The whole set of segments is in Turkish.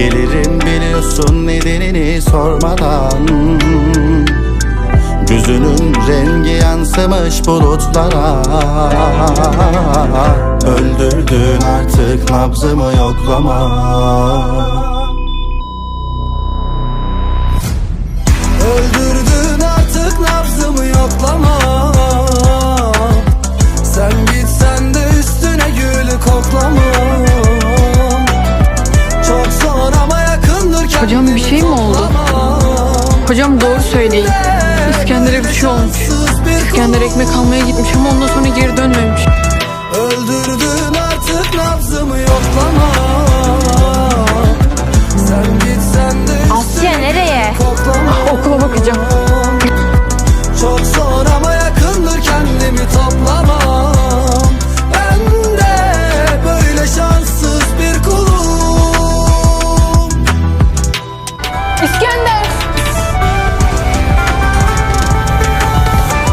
Gelirim biliyorsun nedenini sormadan. Gözünün rengi yansımış bulutlara. Öldürdün artık nabzımı yoklama Hocam doğru söyleyin. İskender'e bir şey olmuş. İskender ekmek almaya gitmiş ama ondan sonra geri dönmemiş.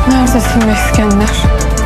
Neredesin be İskender?